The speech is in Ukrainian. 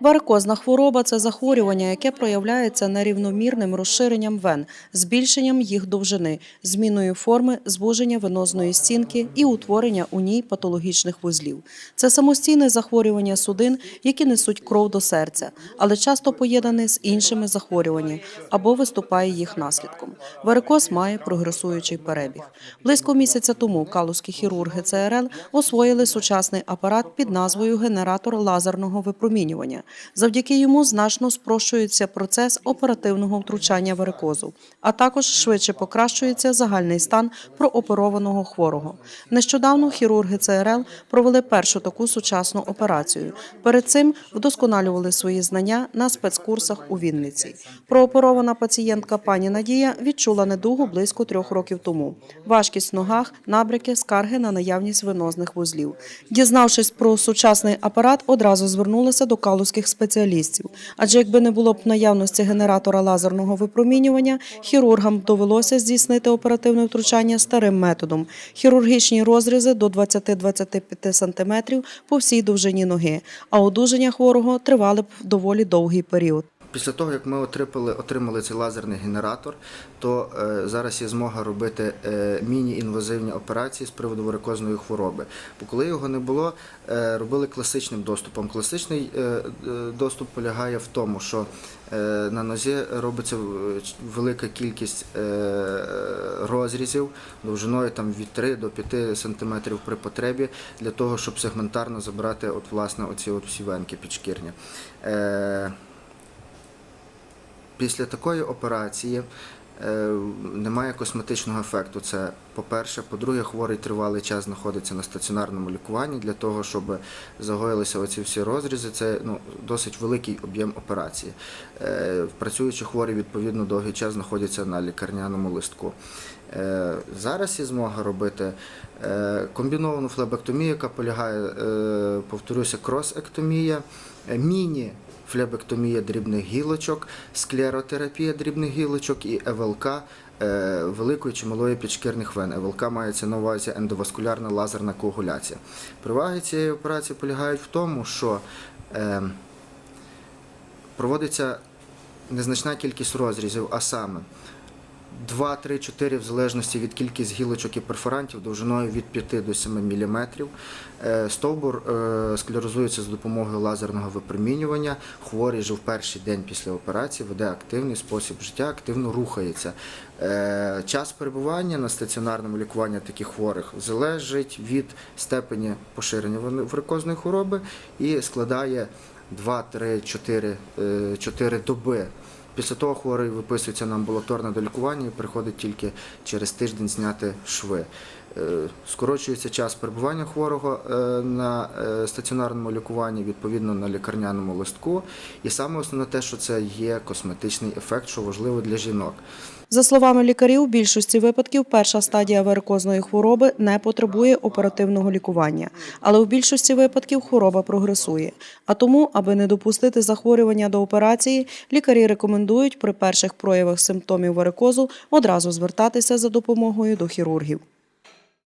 Варикозна хвороба це захворювання, яке проявляється нерівномірним розширенням вен, збільшенням їх довжини, зміною форми, звуження венозної стінки і утворення у ній патологічних вузлів. Це самостійне захворювання судин, які несуть кров до серця, але часто поєднане з іншими захворюваннями або виступає їх наслідком. Варикоз має прогресуючий перебіг. Близько місяця тому калузькі хірурги ЦРЛ освоїли сучасний апарат під назвою генератор лазерного випромінювання. Завдяки йому значно спрощується процес оперативного втручання варикозу, а також швидше покращується загальний стан прооперованого хворого. Нещодавно хірурги ЦРЛ провели першу таку сучасну операцію. Перед цим вдосконалювали свої знання на спецкурсах у Вінниці. Прооперована пацієнтка пані Надія відчула недугу близько трьох років тому. Важкість в ногах, набряки, скарги на наявність венозних вузлів. Дізнавшись про сучасний апарат, одразу звернулася до калузьких спеціалістів. Адже якби не було б наявності генератора лазерного випромінювання, хірургам довелося здійснити оперативне втручання старим методом. Хірургічні розрізи до 20-25 см по всій довжині ноги, а одужання хворого тривали б доволі довгий період. Після того, як ми отримали, отримали цей лазерний генератор, то е, зараз є змога робити е, міні-інвазивні операції з приводу варикозної хвороби. Бо коли його не було, е, робили класичним доступом. Класичний е, е, доступ полягає в тому, що е, на нозі робиться е, велика кількість е, розрізів довжиною там, від 3 до 5 см при потребі для того, щоб сегментарно забрати от, власне, оці от всі венки підшкірні. Е, Після такої операції е, немає косметичного ефекту. Це по-перше. По-друге, хворий тривалий час знаходиться на стаціонарному лікуванні для того, щоб загоїлися оці всі розрізи. Це ну, досить великий об'єм операції. Е, Працюючі хворі відповідно довгий час знаходяться на лікарняному листку. Е, Зараз є змога робити комбіновану флебектомію, яка полягає, повторюся, крос-ектомія, міні флебектомія дрібних гілочок, склеротерапія дрібних гілочок і ЕВЛК е, великої чи малої підшкірних вен. ЕВЛК мається на увазі ендоваскулярна лазерна коагуляція. Приваги цієї операції полягають в тому, що е, проводиться незначна кількість розрізів, а саме 2, 3, 4 в залежності від кількість гілочок і перфорантів довжиною від 5 до 7 мм. Стовбур е, склерозується за допомогою лазерного випромінювання. Хворий вже в перший день після операції веде активний спосіб життя, активно рухається. Е, Час перебування на стаціонарному лікуванні таких хворих залежить від степені поширення варикозної хвороби і складає 2, 3, 4, 4 доби. Після того хворий виписується на амбулаторне долікування і приходить тільки через тиждень зняти шви. Е, Скорочується час перебування хворого е, на е, стаціонарному лікуванні, відповідно на лікарняному листку. І саме основне те, що це є косметичний ефект, що важливо для жінок. За словами лікарів, в більшості випадків перша стадія варикозної хвороби не потребує оперативного лікування, але в більшості випадків хвороба прогресує. А тому, аби не допустити захворювання до операції, лікарі рекомендують при перших проявах симптомів варикозу одразу звертатися за допомогою до хірургів.